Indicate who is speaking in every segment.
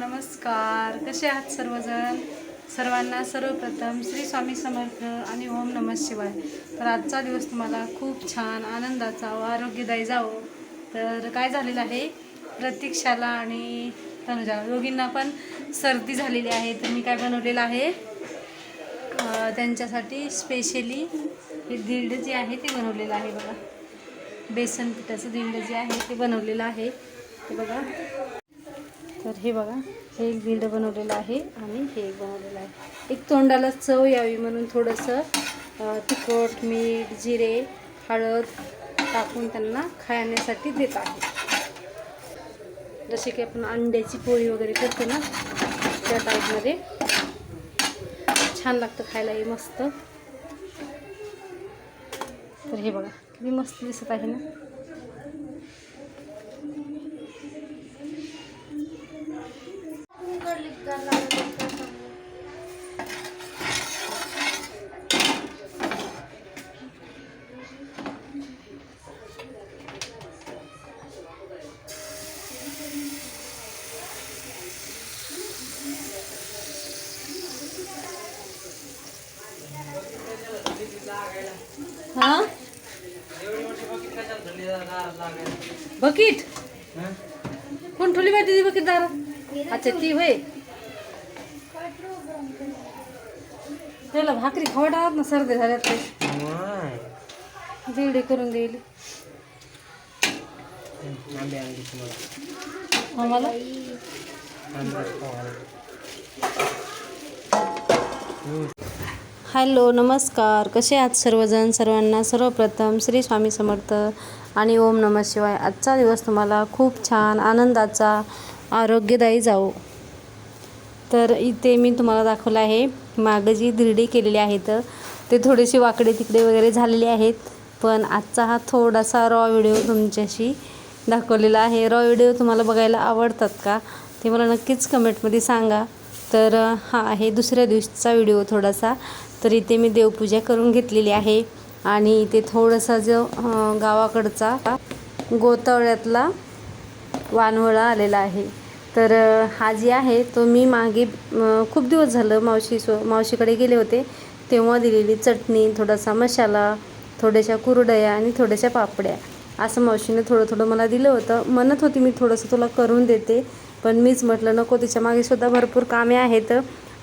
Speaker 1: नमस्कार. कसे आहात सर्वजण? सर्वांना सर्वप्रथम श्री स्वामी समर्थ आणि ओम नमः शिवाय. तर आजचा दिवस तुम्हाला खूप छान आनंदाचा व आरोग्यदायी जावो. तर काय झालेलं आहे? प्रतीक्षाला आणि तनुजा. दोघींना पण सर्दी झालेली आहे तर मी काय बनवलेलं आहे? त्यांच्यासाठी स्पेशली हे दिंड जे आहे ते बनवलेलं आहे बघा. बेसन पिठाचं दिंड जे आहे ते बनवलेलं आहे. ते बघा. तर हे बघा हे एक भिंड बनवलेलं आहे आणि हे एक बनवलेलं आहे. एक तोंडाला चव यावी म्हणून थोडंसं तिखट मीठ जिरे हळद टाकून त्यांना खाण्यासाठी देत आहे. जसे की आपण अंड्याची पोळी वगैरे करतो ना त्या टाईपमध्ये. छान लागतं खायला हे मस्त. तर हे बघा किती मस्त दिसत आहे ना. हा? बकीट? कोण ठेवली माहिती ती बकीट अच्छा ती होय. त्याला भाकरी खवडावत ना सर्दी झाल्यात ते. दिरडे करून देईल. आम्हाला? हॅलो नमस्कार. कसे आहात सर्वजण? सर्वांना सर्वप्रथम श्री स्वामी समर्थ आणि ओम नमः शिवाय आजचा दिवस तुम्हाला खूप छान आनंदाचा आरोग्यदायी जाओ तर इथे मी तुम्हाला दाखवलं आहे मागं जी धिरडी केलेली आहेत ते थोडेसे वाकडे तिकडे वगैरे झालेले आहेत. पण आजचा हा थोडासा रॉ व्हिडिओ तुमच्याशी दाखवलेला आहे. रॉ व्हिडिओ तुम्हाला बघायला आवडतात का? ते मला नक्कीच कमेंटमध्ये सांगा. तर हा आहे दुसऱ्या दिवशीचा व्हिडिओ थोडासा. तर इथे मी देवपूजा करून घेतलेली आहे. आणि इथे थोडासा जो गावाकडचा गोतावळ्यातला वानवळा आलेला आहे. तर हा जी आहे तो मी मागे खूप दिवस झालं मावशी सो मावशीकडे गेले होते. तेव्हा दिलेली चटणी थोडासा मसाला थोड्याशा कुरडया आणि थोड्याशा पापड्या. असं मावशीने थोडं थोडं मला दिलं होतं. म्हणत होती मी थोडंसं तुला करून देते. पण मीच म्हटलं नको तिच्यामागे सुद्धा भरपूर कामे आहेत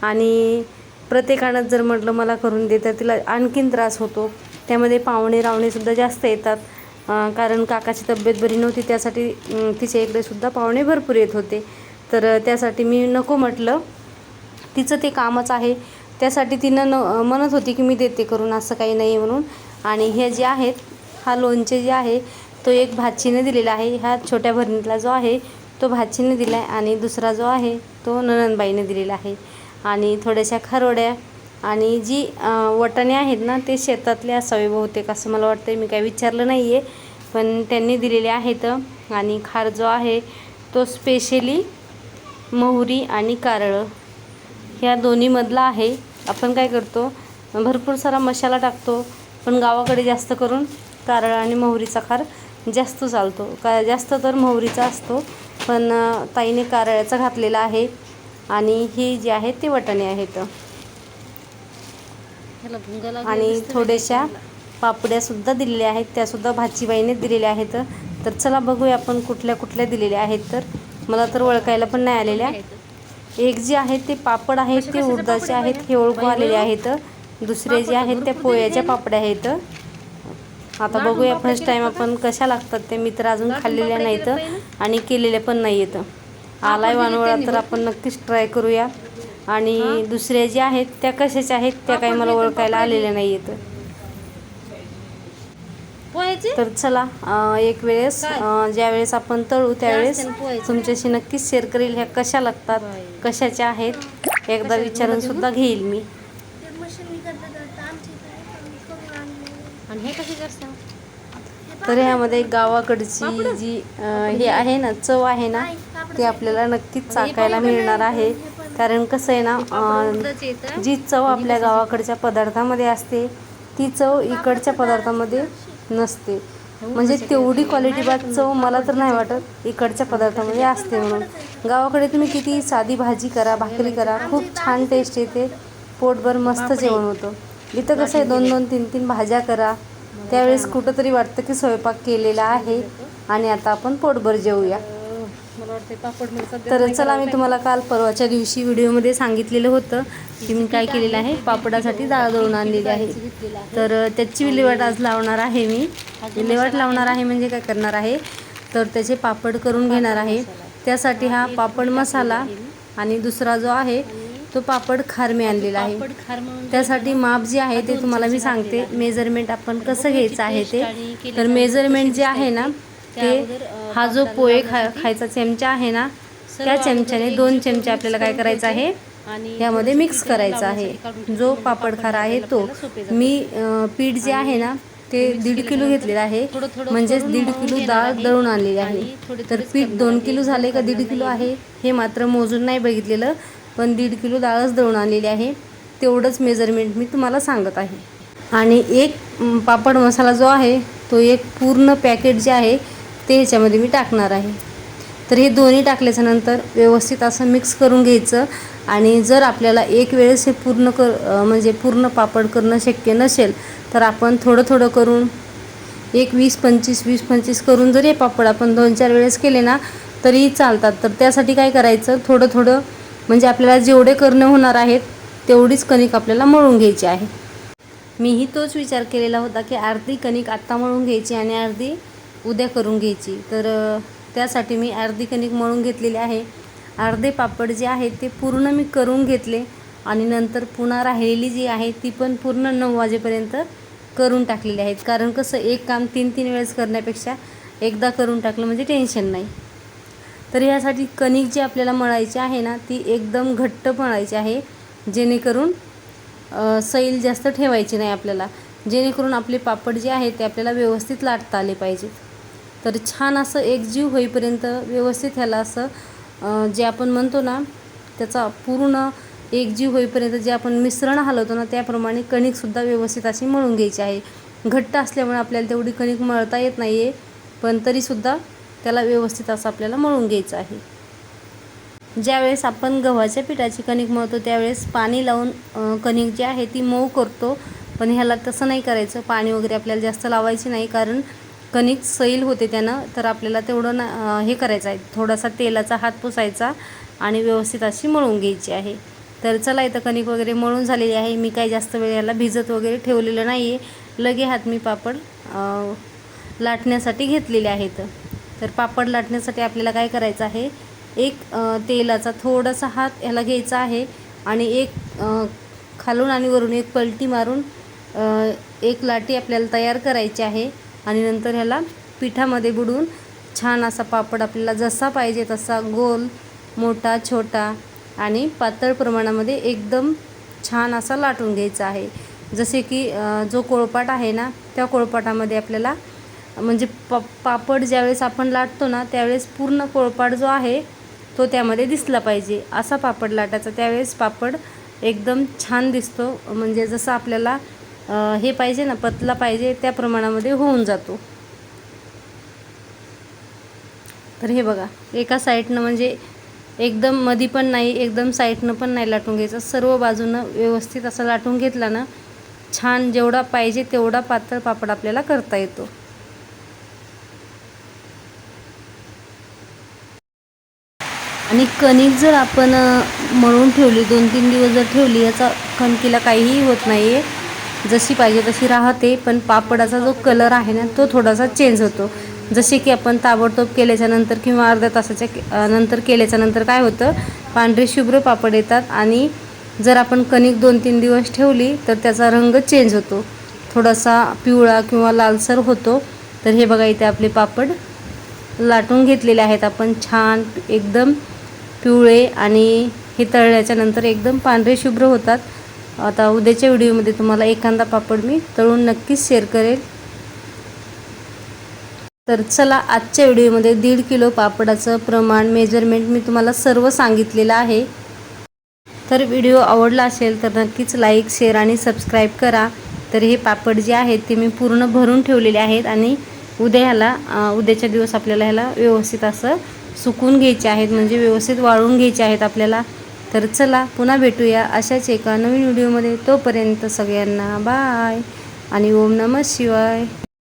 Speaker 1: आणि प्रत्येकानं जर म्हटलं मला करून दे तर तिला आणखीन त्रास होतो. त्यामध्ये पाहुणे रावणेसुद्धा जास्त येतात. कारण काकाची तब्येत बरी नव्हती त्यासाठी तिच्या इकडे सुद्धा पाहुणे भरपूर येत होते. तर त्यासाठी मी नको म्हटलं. तिचं ते कामच आहे. त्यासाठी तिनं न म्हणत होती की मी देते करून असं काही नाही म्हणून. आणि हे जे आहेत हा लोणचे जे आहे तो एक भाचीने दिलेला आहे. ह्या छोट्या भरणीतला जो आहे तो भाचीने दिला आहे आणि दुसरा जो आहे तो ननंदबाईने दिलेला आहे. आणि थोड्याशा खरोड्या आणि जी वटाणे आहेत ना ते शेतातले असावे बहुतेक असं मला वाटतं मी काही विचारलं नाही आहे पण त्यांनी दिलेले आहेत. आणि खार जो आहे तो स्पेशली मोहरी आणि कारळं ह्या दोन्हीमधला आहे. आपण काय करतो भरपूर सारा मसाला टाकतो पण गावाकडे जास्त करून कारळ आणि मोहरीचा खार जास्त चालतो. का जास्त तर मोहरीचा असतो पण ताईने कारळ्याचा घातलेला आहे आणि ही जी आहेत ते वटाणे आहेत आणि थोड्याशा पापड्यासुद्धा दिलेल्या आहेत. त्यासुद्धा भाजीबाईने दिलेल्या आहेत. तर चला बघूया आपण कुठल्या कुठल्या दिलेल्या आहेत तर. मला तर ओळखायला पण नाही आलेल्या. एक जे आहे ते पापड आहेत ते उडदाचे आहेत हे ओळखू आलेले आहेत. दुसरे जे आहेत त्या पोह्याच्या पापड्या आहेत. आता बघूया फर्स्ट टाइम आपण कशा लागतात ते? मी तर अजून खाल्लेल्या नाहीत आणि केलेल्या पण नाही आहेत आलाय वानवळा तर आपण नक्कीच ट्राय करूया. आणि दुसऱ्या ज्या आहेत त्या कशाच्या आहेत त्या काही मला ओळखायला आलेल्या नाही आहेत तर चला एक वेळेस ज्या वेळेस आपण तळू त्यावेळेस तुमच्याशी नक्कीच शेअर करेल ह्या कशा लागतात कशाच्या आहेत. एकदा विचारून सुद्धा घेईल मी.
Speaker 2: आणि हे कसे करता
Speaker 1: तर ह्यामध्ये गावाकडची जी हे आहे ना चव आहे ना ती आपल्याला नक्कीच चाकायला मिळणार आहे. कारण कसं आहे ना जी चव आपल्या गावाकडच्या पदार्थामध्ये असते ती चव इकडच्या पदार्थामध्ये नसते. म्हणजे तेवढी क्वालिटी बाद चव मला तर नाही वाटत इकडच्या पदार्थामध्ये असते म्हणून. गावाकडे तुम्ही किती साधी भाजी करा भाकरी करा खूप छान टेस्ट येते. पोटभर मस्त जेवण होतं. इथं कसं आहे दोन दोन तीन तीन भाज्या करा. त्यावेळेस कुठंतरी वाटतं की स्वयंपाक केलेला आहे आणि आता आपण पोटभर जेवूया.
Speaker 2: पापड
Speaker 1: तर चला मी तुम्हाला काल परवाच्या दिवशी व्हिडिओमध्ये सांगितलेलं होतं की मी काय केलेलं आहे. पापडासाठी डाळ दळून आणलेली आहे. तर त्याची विल्हेवाट आज लावणार आहे मी. विल्हेवाट लावणार आहे म्हणजे काय करणार आहे? तर त्याचे पापड करून घेणार आहे. त्यासाठी हा पापड मसाला आणि दुसरा जो आहे तो पापड खार मी आणलेला आहे. त्यासाठी माप जे आहे ते तुम्हाला मी सांगते. मेजरमेंट आपण कसं घ्यायचं आहे ते. तर मेजरमेंट जे आहे ना ते हा जो पोहे खा खायचा चमचा आहे ना त्या चमच्याने दोन चमचे आपल्याला काय करायचं आहे? यामध्ये मिक्स करायचा आहे. जो पापड खारा आहे तो मी पीठ जे आहे ना ते दीड किलो घेतलेलं आहे. म्हणजेच दीड किलो डाळ दळून आणलेली आहे. तर पीठ दोन किलो झाले का दीड किलो आहे. हे मात्र मोजून नाही बघितलेलं. पण दीड किलो डाळच दळून आलेली आहे. तेवढंच मेजरमेंट मी तुम्हाला सांगत आहे. आणि एक पापड मसाला जो आहे तो एक पूर्ण पॅकेट जे आहे ते ह्याच्यामध्ये मी टाकणार आहे. तर हे दोन्ही टाकल्याच्या नंतर व्यवस्थित असं मिक्स करून घ्यायचं. आणि जर आपल्याला एक वेळेस हे पूर्ण कर म्हणजे पूर्ण पापड करणं शक्य नसेल तर आपण थोडं थोडं करून एक वीस पंचवीस वीस पंचवीस करून जर हे पापड आपण दोन चार वेळेस केले ना तरीही चालतात. तर त्यासाठी काय करायचं? थोडं थोडं म्हणजे आपल्याला जेवढे करणं होणार आहेत तेवढीच कणिक आपल्याला मळून घ्यायची आहे. मीही तोच विचार केलेला होता की अर्धी कणिक आत्ता मळून घ्यायची आणि अर्धी उद्या करून घ्यायची. तर त्यासाठी मी अर्धी कणिक मळून घेतलेली आहे. अर्धे पापड जे आहेत ते पूर्ण मी करून घेतले आणि नंतर पुन्हा राहिलेली जी आहे ती पण पूर्ण नऊ वाजेपर्यंत करून टाकलेली आहेत. कारण कसं एक काम तीन तीन वेळेस करण्यापेक्षा एकदा करून टाकलं म्हणजे टेन्शन नाही. तर यासाठी कणिक जी आपल्याला मळायची आहे ना ती एकदम घट्ट मळायची आहे. जेणेकरून सैल जास्त ठेवायची नाही आपल्याला. जेणेकरून आपले पापड जे आहे ते आपल्याला व्यवस्थित लाटता आले पाहिजेत. तर छान असं एकजीव होईपर्यंत व्यवस्थित ह्याला असं जे आपण म्हणतो ना त्याचा पूर्ण एकजीव होईपर्यंत जे आपण मिश्रण हलवतो ना त्याप्रमाणे कणिकसुद्धा व्यवस्थित अशी मळून घ्यायची आहे. घट्ट असल्यामुळे आपल्याला तेवढी कणिक मळता येत नाही आहे पण तरीसुद्धा त्याला व्यवस्थित असं आपल्याला मळून घ्यायचं आहे. ज्यावेळेस आपण गव्हाच्या पिठाची कणिक मळतो त्यावेळेस पाणी लावून कणिक जी आहे ती मऊ करतो. पण ह्याला तसं नाही करायचं. पाणी वगैरे आपल्याला जास्त लावायचे नाही. कारण कणिक सैल होते त्यानं. तर आपल्याला तेवढं ना हे करायचं आहे. थोडासा तेलाचा हात पुसायचा आणि व्यवस्थित अशी मळून घ्यायची आहे. तर चला इथं कणिक वगैरे मळून झालेली आहे. मी काही जास्त वेळ याला भिजत वगैरे ठेवलेलं नाही आहे लगे हात मी पापड लाटण्यासाठी घेतलेले आहेत. तर पापड लाटण्यासाठी आपल्याला काय करायचं आहे? एक तेलाचा थोडासा हात ह्याला घ्यायचा आहे आणि एक खालून आणि वरून एक पलटी मारून एक लाटी आपल्याला तयार करायची आहे आणि नंतर ह्याला पिठामध्ये बुडून छान असा पापड आपल्याला जसा पाहिजे तसा गोल मोठा छोटा आणि पातळ प्रमाणामध्ये एकदम छान असा लाटून घ्यायचा आहे. जसे की जो कोळपाट आहे ना त्या कोळपाटामध्ये आपल्याला म्हणजे प पापड ज्यावेळेस आपण लाटतो ना त्यावेळेस पूर्ण पोळपाट जो आहे तो त्यामध्ये दिसला पाहिजे. असा पापड लाटायचा. त्यावेळेस पापड एकदम छान दिसतो. म्हणजे जसं आपल्याला हे पाहिजे ना पतला पाहिजे त्या प्रमाणामध्ये होऊन जातो. तर हे बघा एका साईडनं म्हणजे एकदम मधी पण नाही एकदम साईडनं पण नाही लाटून घ्यायचं. सर्व बाजूनं व्यवस्थित असं लाटून घेतला ना छान जेवढा पाहिजे तेवढा पातळ पापड आपल्याला करता येतो. आणि कणिक जर आपण मळून ठेवली दोन तीन दिवस जर ठेवली याचा कणकीला काहीही होत नाही आहे जशी पाहिजे तशी राहते पण पापडाचा जो कलर आहे ना तो थोडासा चेंज होतो. जसे की आपण ताबडतोब केल्याच्यानंतर किंवा अर्ध्या तासाच्या नंतर केल्याच्यानंतर काय होतं पांढरे शुभ्र पापड येतात आणि जर आपण कणिक दोन तीन दिवस ठेवली तर त्याचा रंग चेंज होतो. थोडासा पिवळा किंवा लालसर होतो. तर हे बघा इथे आपले पापड लाटून घेतलेले आहेत आपण. छान एकदम पिवळे आणि हे तळल्याच्या नंतर एकदम पांढरे शुभ्र होतात. आता उद्याच्या व्हिडिओमध्ये तुम्हाला एखादा पापड मी तळून नक्कीच शेअर करेल. तर चला आजच्या व्हिडिओमध्ये दीड किलो पापडाचं प्रमाण मेजरमेंट मी तुम्हाला सर्व सांगितलेलं आहे. तर व्हिडिओ आवडला असेल तर नक्कीच लाईक शेअर आणि सबस्क्राईब करा. तर हे पापड जे आहेत ते मी पूर्ण भरून ठेवलेले आहेत आणि उद्या ह्याला उद्याच्या दिवस आपल्याला ह्याला व्यवस्थित असं सुकून घ्यायचे आहेत म्हणजे व्यवस्थित वाळून घ्यायचे आहेत आपल्याला. तर चला पुन्हा भेटूया अशाच एका नवीन व्हिडिओमध्ये. तोपर्यंत सगळ्यांना बाय. आणि ओम नमः शिवाय.